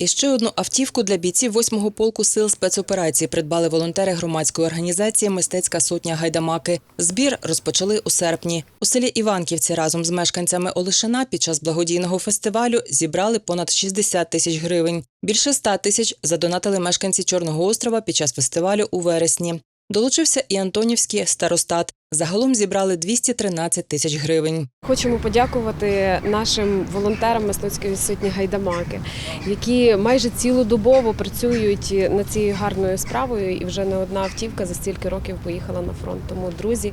І ще одну автівку для бійців 8-го полку сил спецоперації придбали волонтери громадської організації Мистецька сотня Гайдамаки. Збір розпочали у серпні. У селі Іванківці разом з мешканцями Олишина під час благодійного фестивалю зібрали понад 60 тисяч гривень. Більше 100 тисяч задонатили мешканці Чорного острова під час фестивалю у вересні. Долучився і Антонівський старостат. Загалом зібрали 213 тисяч гривень. Хочемо подякувати нашим волонтерам мисливської сотні гайдамаки, які майже цілодобово працюють над цією гарною справою. І вже не одна автівка за стільки років поїхала на фронт. Тому друзі,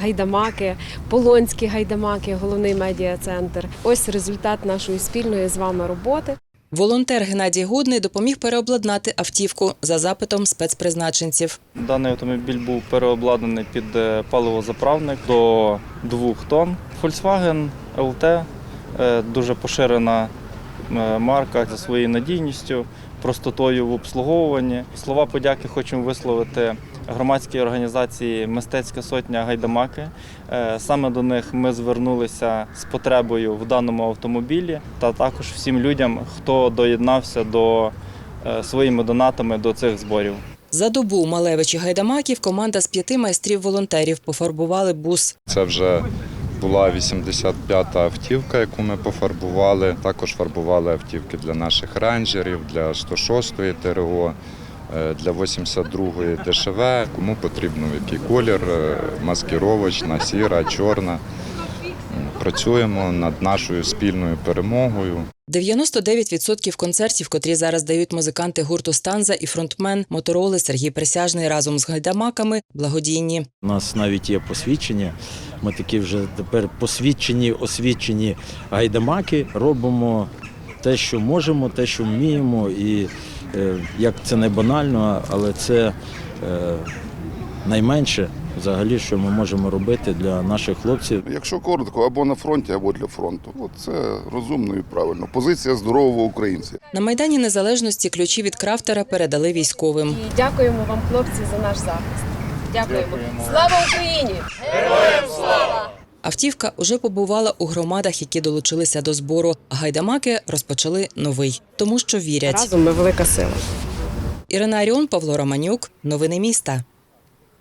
гайдамаки, полонські гайдамаки, головний медіа-центр. Ось результат нашої спільної з вами роботи. Волонтер Геннадій Гудний допоміг переобладнати автівку за запитом спецпризначенців. Даний автомобіль був переобладнаний під е, паливозаправник до 2 тонн. Volkswagen LT е, дуже поширена е, марка за своєю надійністю, простотою в обслуговуванні. Слова подяки хочемо висловити громадській організації Мистецька сотня Гайдамаки. Е, Саме до них ми звернулися з потребою в даному автомобілі та також всім людям, хто доєднався до е, своїми донатами до цих зборів. За добу у Малевичі Гайдамаків команда з п'яти майстрів-волонтерів пофарбували бус. Це вже була 85-та автівка, яку ми пофарбували. Також фарбували автівки для наших рейнджерів, для 106-ї ТРО, для 82-ї ДШВ. Кому потрібно який колір, е, маскировочна, сіра, чорна. Працюємо над нашою спільною перемогою. 99% концертів, котрі зараз дають музиканти гурту Станза і фронтмен Мотороли Сергій Присяжний разом з гайдамаками благодійні. У нас навіть є посвідчення. Ми такі вже тепер посвідчені, освічені гайдамаки. Робимо те, що можемо, те, що вміємо, і е, як це не банально, але це е, найменше взагалі, що ми можемо робити для наших хлопців. Якщо коротко, або на фронті, або для фронту. От це розумно і правильно. Позиція здорового українця. На майдані Незалежності ключі від крафтера передали військовим. І дякуємо вам, хлопці, за наш захист. Дякуємо. Слава Україні! Автівка уже побувала у громадах, які долучилися до збору. Гайдамаки розпочали новий, тому що вірять. Разом ми велика сила. Ірина Аріон, Павло Романюк. Новини міста.